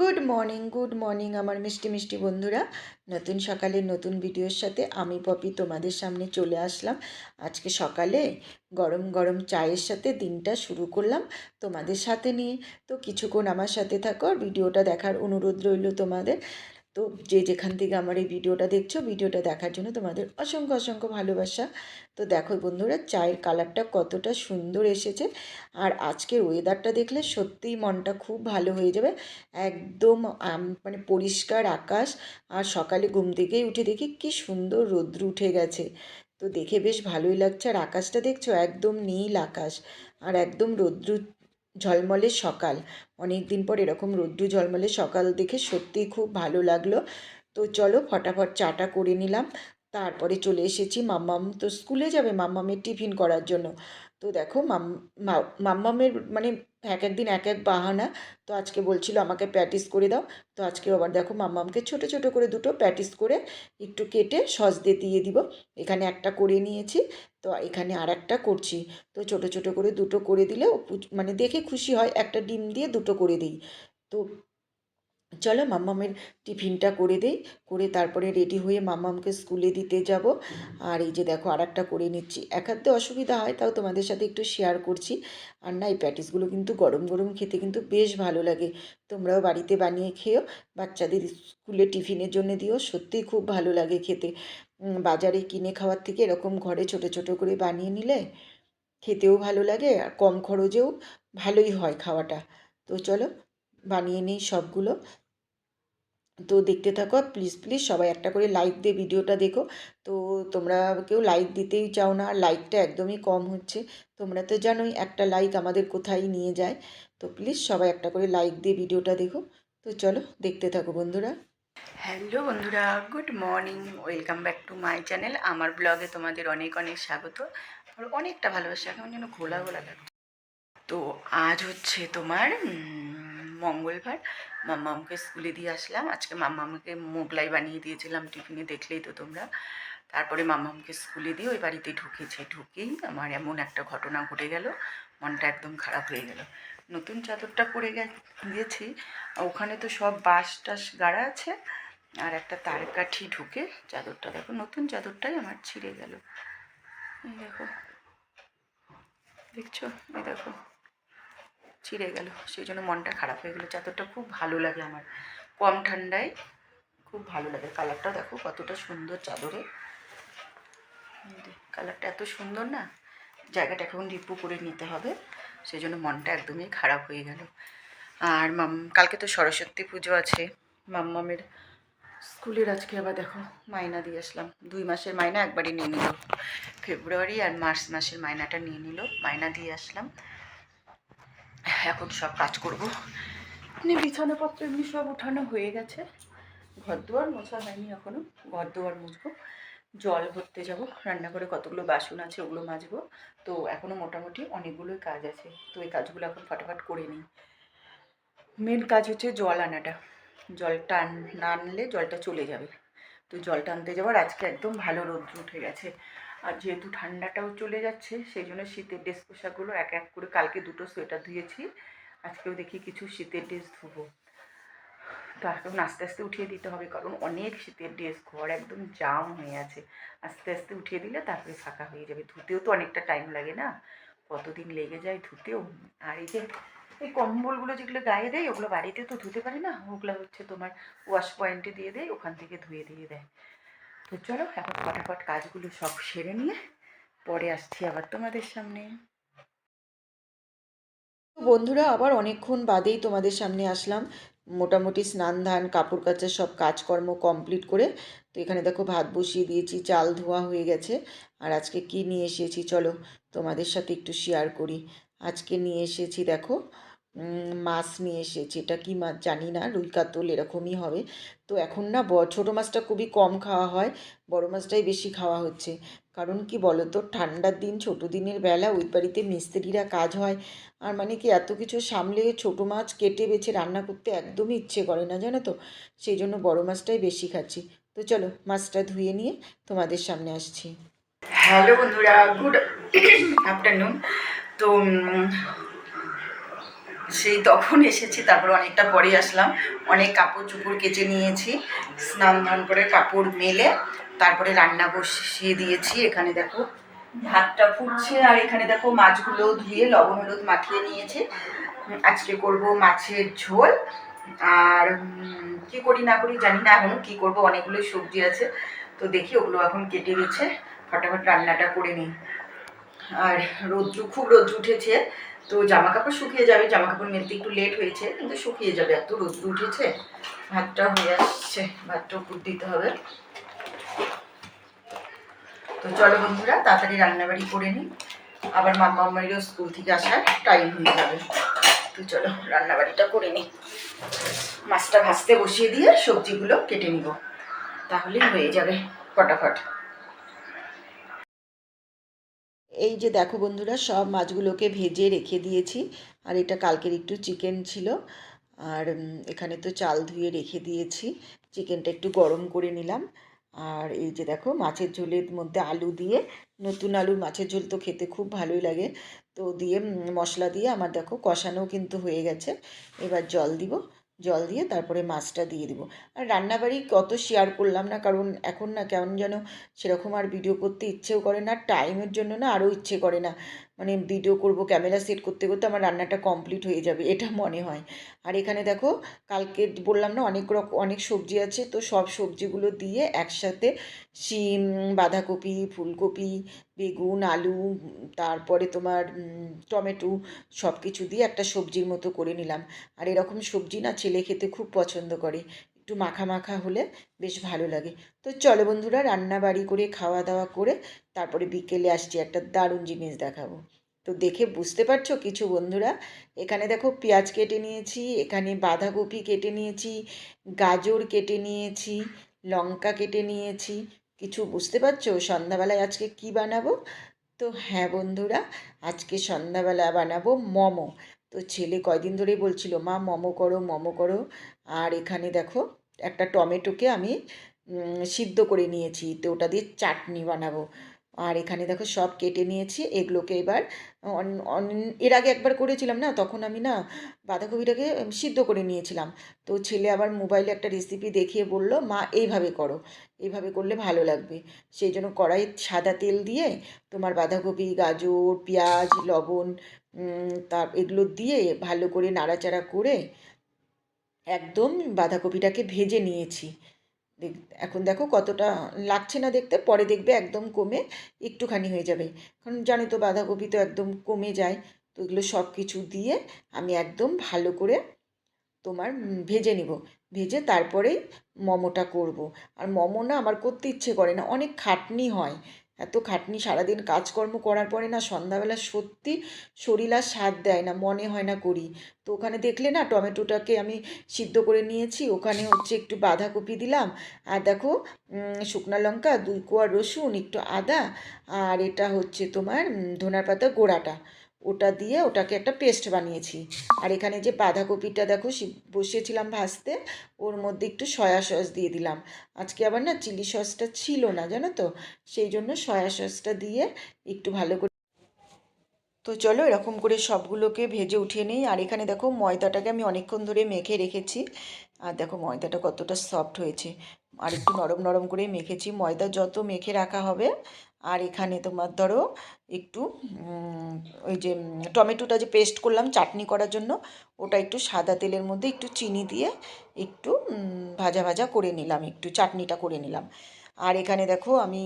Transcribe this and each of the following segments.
Good morning good morning আমার মিষ্টি মিষ্টি বন্ধুরা। নতুন সকালে নতুন ভিডিওর সাথে আমি পপি তোমাদের সামনে চলে আসলাম। আজকে সকালে গরম গরম চায়ের সাথে দিনটা শুরু করলাম তোমাদের সাথে নিয়ে। তো কিছুক্ষণ আমার সাথে থাকো ভিডিওটা দেখার অনুরোধ রইল তোমাদের। তো যে যেখান থেকে আমার এই ভিডিওটা দেখছ, ভিডিওটা দেখার জন্য তোমাদের অসংখ্য অসংখ্য ভালোবাসা। তো দেখো বন্ধুরা, চায়ের কালারটা কতটা সুন্দর এসেছে। আর আজকের ওয়েদারটা দেখলে সত্যিই মনটা খুব ভালো হয়ে যাবে। একদম মানে পরিষ্কার আকাশ আর সকালে ঘুম থেকেই উঠে দেখি কি সুন্দর রৌদ্র উঠে গেছে। তো দেখে বেশ ভালোই লাগছে। আর আকাশটা দেখছ, একদম নীল আকাশ আর একদম রৌদ্র ঝলমলে সকাল। অনেক দিন পর এরকম রৌদ্র ঝলমলে সকাল দেখে সত্যিই খুব ভালো লাগল। তো চলো ফটাফট চাটা করে নিলাম। তারপরে চলে এসেছি মাম্মাম। তো স্কুলে যাবে মাম্মামের টিফিন করার জন্য। তো দেখো মাম্মামের মানে এক একদিন এক এক বাহানা। তো আজকে বলছিল, আমাকে প্যাটিস করে দাও। তো আজকে আবার দেখো মাম্মামকে ছোট ছোট করে দুটো প্যাটিস করে একটু কেটে সস দিয়ে দিয়ে দিব। এখানে একটা করে নিয়েছি, তো এখানে আর একটা করছি। তো ছোট ছোট করে দুটো করে দিলে মানে দেখে খুশি হয়, একটা ডিম দিয়ে দুটো করে দিই। তো চলো মাম্মামের টিফিনটা করে দেই। করে তারপরে রেডি হয়ে মাম্মামকে স্কুলে দিতে যাব। আর এই যে দেখো আর একটা করে নিচ্ছি। একাতে অসুবিধা হয়, তাও তোমাদের সাথে একটু শেয়ার করছি। আর না, এই প্যাটিসগুলো কিন্তু গরম গরম খেতে কিন্তু বেশ ভালো লাগে। তোমরাও বাড়িতে বানিয়ে খেও, বাচ্চাদের স্কুলে টিফিনের জন্য দিও। সত্যিই খুব ভালো লাগে খেতে। বাজারে কিনে খাওয়ার থেকে এরকম ঘরে ছোট ছোট করে বানিয়ে নিলে খেতেও ভালো লাগে। আর কম খরচেও ভালোই হয় খাওয়াটা। তো চলো বানিয়ে নিই সবগুলো। তো দেখতে থাকো প্লিজ প্লিজ সবাই একটা করে লাইক দিয়ে ভিডিওটা দেখো। তো তোমরা কেউ লাইক দিতেই চাও না লাইকটা একদমই কম হচ্ছে। তোমরা তো জানোই একটা লাইক আমাদের কোথায় নিয়ে যায়। তো প্লিজ সবাই একটা করে লাইক দিয়ে ভিডিওটা দেখো। তো চলো দেখতে থাকো বন্ধুরা। হ্যালো বন্ধুরা good morning welcome back to my channel আমার ব্লগে তোমাদের অনেক অনেক স্বাগত আর অনেকটা ভালোবাসা, কেমন যেন ঘোলা ঘোলা লাগছে। তো আজ হচ্ছে তোমার মঙ্গলবার। মাম্মামকে স্কুলে দিয়ে আসলাম। আজকে মাম্মামকে মোগলাই বানিয়ে দিয়েছিলাম টিফিনে, দেখলেই তো তোমরা। তারপরে মাম্মামকে স্কুলে দিয়ে ওই বাড়িতে ঢুকেছে। ঢুকেই আমার এমন একটা ঘটনা ঘটে গেল। মনটা একদম খারাপ হয়ে গেল। নতুন চাদরটা পরে গে গিয়েছি। ওখানে তো সব বাঁশ টাস গাড়া আছে। আর একটা তার কাঠি ঢুকে চাদরটা দেখো, নতুন চাদরটাই আমার ছিঁড়ে গেল। দেখো। দেখছ? এই দেখো। ছিঁড়ে গেল। সেই জন্য মনটা খারাপ হয়ে গেলো। চাদরটা খুব ভালো লাগে আমার। কম ঠান্ডায় খুব ভালো লাগে। কালারটা দেখো কতটা সুন্দর চাদরে। কালারটা এত সুন্দর না, জায়গাটা এখন রিপু করে নিতে হবে। সেই জন্য মনটা একদমই খারাপ হয়ে গেল। আর মাম, কালকে তো সরস্বতী পুজো আছে। মাম্মামের স্কুলের আজকে আবার দেখো মাইনা দিয়ে আসলাম। দুই মাসের মাইনা একবারই নিয়ে নিল। ফেব্রুয়ারি আর মার্চ মাসের মাইনাটা নিয়ে নিল। মাইনা দিয়ে আসলাম। এখন সব কাজ করব। এমনি বিছানাপত্র এমনি সব উঠানো হয়ে গেছে। ঘর দুয়ার মোছা হয়নি এখনও ঘর দুয়ার মুছবো। জল ভরতে যাব। রান্নাঘরে কতগুলো বাসন আছে ওগুলো মাজবো। তো এখনও মোটামুটি অনেকগুলোই কাজ আছে। তো এই কাজগুলো এখন ফটাফট করে নিই। মেন কাজ হচ্ছে জল আনাটা। জলটা আন- না আনলে জলটা চলে যাবে। তো জলটা আনতে যাবার আজকে একদম ভালো রোদ্র উঠে গেছে। আর যেহেতু ঠান্ডাটাও চলে যাচ্ছে সেই জন্য শীতের ড্রেস পোশাকগুলো এক এক করে কালকে দুটো সোয়েটার ধুয়েছি। আজকেও দেখি কিছু শীতের ড্রেস ধুবো। তো এখন আস্তে আস্তে উঠিয়ে দিতে হবে, কারণ অনেক শীতের ড্রেস ঘর একদম জাম হয়ে আছে। আস্তে আস্তে উঠিয়ে দিলে তারপরে ফাঁকা হয়ে যাবে। ধুতেও তো অনেকটা টাইম লাগে না। কতদিন লেগে যায় ধুতেও? আর এই যে, এই কম্বলগুলো যেগুলো গায়ে দেয়, ওগুলো বাড়িতে তো ধুতে পারে না? ওগুলো হচ্ছে তোমার ওয়াশ পয়েন্টে দিয়ে দেয়, ওখান থেকে ধুয়ে দিয়ে দেয়। তো চলো, এখন ফটাফট কাজগুলো সব সেরে নিয়ে পরে আসছি আবার তোমাদের সামনে। বন্ধুরা, আবার অনেকক্ষণ বাদেই তোমাদের সামনে আসলাম। মোটামুটি স্নান, ধান, কাপড় কাচা সব কাজকর্ম কমপ্লিট করে। তো এখানে দেখো ভাত বসিয়ে দিয়েছি, চাল ধোয়া হয়ে গেছে। আর আজকে কি নিয়ে এসেছি চলো তোমাদের সাথে একটু শেয়ার করি। আজকে নিয়ে এসেছি দেখো মাছ নিয়ে এসেছি। এটা কি মাছ জানি না, রুই কাতল এরকমই হবে। তো এখন না ব, ছোটো মাছটা খুবই কম খাওয়া হয়, বড় মাছটাই বেশি খাওয়া হচ্ছে। কারণ কি বলো তো ঠান্ডার দিন, ছোটো দিনের বেলা ওই বাড়িতে মিস্ত্রিরা কাজ হয়। আর মানে কি, এত কিছু সামলে ছোটো মাছ কেটে বেছে রান্না করতে একদমই ইচ্ছে করে না, জানো তো? সেই জন্য বড় মাছটাই বেশি খাচ্ছি। তো চলো, মাছটা ধুয়ে নিয়ে তোমাদের সামনে আসছি। হ্যালো বন্ধুরা গুড আফটারনুন তো সেই তখন এসেছি, তারপর অনেকটা পরে আসলাম। অনেক কাপড় চুপড় কেচে নিয়েছি, স্নান ধান করে কাপড় মেলে, তারপরে রান্না বসিয়ে দিয়েছি। এখানে দেখো ভাতটা ফুটছে, আর এখানে দেখো মাছগুলো ধুয়ে লবণ হলুদ মাখিয়ে নিয়েছি। আজকে করব মাছের ঝোল। আর কি করি না করি জানি না এখন, কি করব অনেকগুলো সবজি আছে। তো দেখি ওগুলো এখন কেটে দিচ্ছে, ফটাফট রান্নাটা করে নিই। আর রোদ্রু, খুব রোদ্র উঠেছে। তো জামা কাপড় শুকিয়ে যাবে জামা কাপড় মেলতে একটু লেট হয়েছে, কিন্তু শুকিয়ে যাবে, এত রোদ্র উঠেছে, ভাতটা হয়ে আসছে, ভাতটা উপর দিতে হবে। তো চলো বন্ধুরা, তাড়াতাড়ি রান্নাবাড়ি করে নিই। আবার মাম্মা মামারিও স্কুল থেকে আসার টাইম হয়ে যাবে। তো চলো রান্নাবাড়িটা করে নিই। মাছটা ভাজতে বসিয়ে দিয়ে সবজিগুলো কেটে নিব। তাহলেই হয়ে যাবে, ফটাফট। এই যে দেখো বন্ধুরা, সব মাছগুলোকে ভেজে রেখে দিয়েছি। আর এটা কালকের একটু চিকেন ছিল। আর এখানে তো চাল ধুয়ে রেখে দিয়েছি। চিকেনটা একটু গরম করে নিলাম। আর এই যে দেখো, মাছের ঝোলের মধ্যে আলু দিয়ে, নতুন আলুর মাছের ঝোল তো খেতে খুব ভালোই লাগে। তো দিয়ে মশলা দিয়ে আমার দেখো কষানো কিন্তু হয়ে গেছে। এবার জল দিব। জল দিয়ে তারপরে মাছটা দিয়ে দেবো। আর রান্নাবাড়ি কত শেয়ার করলাম না, কারণ এখন না কেমন যেন সেরকম আর ভিডিও করতে ইচ্ছেও করে না টাইমের জন্য না আরও ইচ্ছে করে না। মানে ভিডিও করব ক্যামেরা সেট করতে করতে আমার রান্নাটা কমপ্লিট হয়ে যাবে, এটা মনে হয়। আর এখানে দেখো, কালকে বললাম না, অনেক রকম অনেক সবজি আছে, তো সব সবজিগুলো দিয়ে একসাথে শিম, বাঁধাকপি, ফুলকপি, বেগুন, আলু, তারপরে তোমার টমেটো সব কিছু দিয়ে একটা সবজির মতো করে নিলাম। আর এরকম সবজি না ছেলে খেতে খুব পছন্দ করে। একটু মাখা মাখা হলে বেশ ভালো লাগে। তো চলো বন্ধুরা, রান্না বাড়ি করে, খাওয়া দাওয়া করে তারপরে বিকেলে আসছি একটা দারুণ জিনিস দেখাবো। তো দেখে বুঝতে পারছ কিছু বন্ধুরা? এখানে দেখো পেঁয়াজ কেটে নিয়েছি, এখানে বাঁধাকপি কেটে নিয়েছি, গাজর কেটে নিয়েছি, লঙ্কা কেটে নিয়েছি। কিছু বুঝতে পারছ? সন্ধ্যাবেলায় আজকে কি বানাবো? তো হ্যাঁ বন্ধুরা, আজকে সন্ধ্যাবেলা বানাবো মোমো। তো ছেলে কয়দিন ধরেই বলছিল, মা, মোমো করো মোমো করো। আর এখানে দেখো, একটা টমেটোকে আমি সিদ্ধ করে নিয়েছি। তো ওটা দিয়ে চাটনি বানাবো। আর এখানে দেখো সব কেটে নিয়েছি। এগুলোকে এবার এর আগে একবার করেছিলাম না? তখন আমি না বাঁধাকপিটাকে সিদ্ধ করে নিয়েছিলাম। তো ছেলে আবার মোবাইলে একটা রেসিপি দেখিয়ে বলল, মা, এইভাবে করো। এইভাবে করলে ভালো লাগবে। সেই জন্য কড়াই সাদা তেল দিয়ে তোমার বাঁধাকপি, গাজর, পেঁয়াজ, লবণ উম, তা এগুলো দিয়ে ভালো করে নাড়াচাড়া করে একদম বাঁধাকপিটাকে ভেজে নিয়েছি। এখন দেখো কতটা লাগছে না দেখতে পরে দেখবে একদম কমে একটুখানি হয়ে যাবে। কারণ জানো তো বাঁধাকপি তো একদম কমে যায় তো এগুলো সব কিছু দিয়ে আমি একদম ভালো করে তোমার ভেজে নিব। ভেজে তারপরেই মোমোটা করব। আর মোমো না আমার করতে ইচ্ছে করে না অনেক খাটনি হয়। এত খাটনি, সারাদিন কাজকর্ম করার পরে না সন্ধ্যাবেলা সত্যি শরীর আর স্বাদ দেয় না, মনে হয় না করি। তো ওখানে দেখলে না টমেটোটাকে আমি সিদ্ধ করে নিয়েছি, ওখানে হচ্ছে একটু বাঁধাকপি দিলাম। আর দেখো শুকনা লঙ্কা, দুই কোয়া রসুন, একটু আদা, আর এটা হচ্ছে তোমার ধনের পাতা গোড়াটা। ওটা দিয়ে ওটাকে একটা পেস্ট বানিয়েছি। আর এখানে যে বাঁধাকপিটা দেখো বসিয়েছিলাম ভাজতে, ওর মধ্যে একটু সয়া সস দিয়ে দিলাম। আজকে আবার না চিলি সসটা ছিল না, জানো তো? সেই জন্য সয়া সসটা দিয়ে একটু ভালো করে তো চলো এরকম করে সবগুলোকে ভেজে উঠিয়ে নিই। আর এখানে দেখো ময়দাটাকে আমি অনেকক্ষণ ধরে মেখে রেখেছি। আর দেখো ময়দাটা কতটা সফট হয়েছে। আর একটু নরম নরম করে মেখেছি। ময়দা যত মেখে রাখা হবে আর এখানে তোমার ধরো একটু ওই যে টমেটোটা যে পেস্ট করলাম চাটনি করার জন্য, ওটা একটু সাদা তেলের মধ্যে একটু চিনি দিয়ে একটু ভাজা ভাজা করে নিলাম, একটু চাটনিটা করে নিলাম। আর এখানে দেখো আমি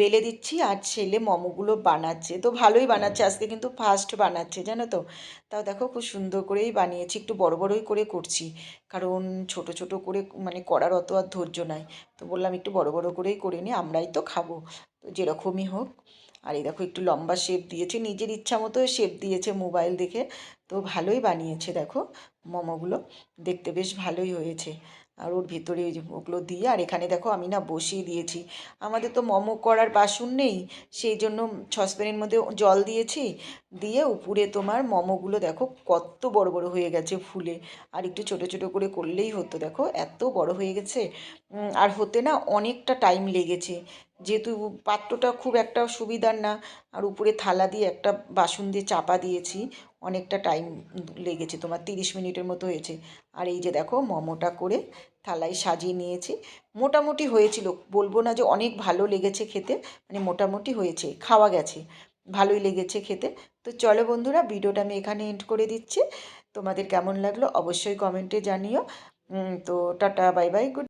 বেলে দিচ্ছি আর ছেলে মোমোগুলো বানাচ্ছে। তো ভালোই বানাচ্ছে, আজকে কিন্তু ফার্স্ট বানাচ্ছে, জানো তো? তাও দেখো খুব সুন্দর করেই বানিয়েছি, একটু বড় বড়ই করে করছি। কারণ ছোট ছোট করে মানে করার অত আর ধৈর্য নাই। তো বললাম একটু বড় বড় করেই করে নিই, আমরাই তো খাব। তো যেরকমই হোক, আর এই দেখো একটু লম্বা শেপ দিয়েছে, নিজের ইচ্ছা মতো শেপ দিয়েছে মোবাইল দেখে। তো ভালোই বানিয়েছে দেখো মোমোগুলো, দেখতে বেশ ভালোই হয়েছে। আর ওর ভেতরে ওগুলো দিয়ে, আর এখানে দেখো আমি না বসিয়ে দিয়েছি। আমাদের তো মোমো করার বাসন নেই, সেই জন্য সসপ্যানের মধ্যে জল দিয়েছি। দিয়ে উপরে তোমার মোমোগুলো দেখো কত বড় বড় হয়ে গেছে ফুলে। আর একটু ছোট ছোট করে করলেই হতো, দেখো এত বড় হয়ে গেছে। আর হতে না অনেকটা টাইম লেগেছে। যেহেতু পাত্রটা খুব একটা সুবিধার না, আর উপরে থালা দিয়ে একটা বাসন দিয়ে চাপা দিয়েছি। অনেকটা টাইম লেগেছে, তোমার তিরিশ মিনিটের মতো হয়েছে। আর এই যে দেখো, মোমোটা করে থালায় সাজিয়ে নিয়েছি। মোটামুটি হয়েছিল, বলব না যে অনেক ভালো লেগেছে খেতে মানে মোটামুটি হয়েছে, খাওয়া গেছে, ভালোই লেগেছে খেতে। তো চলো বন্ধুরা, ভিডিওটা আমি এখানে এন্ড করে দিচ্ছি। তোমাদের কেমন লাগল অবশ্যই কমেন্টে জানিও। তো টাটা বাই বাই গুড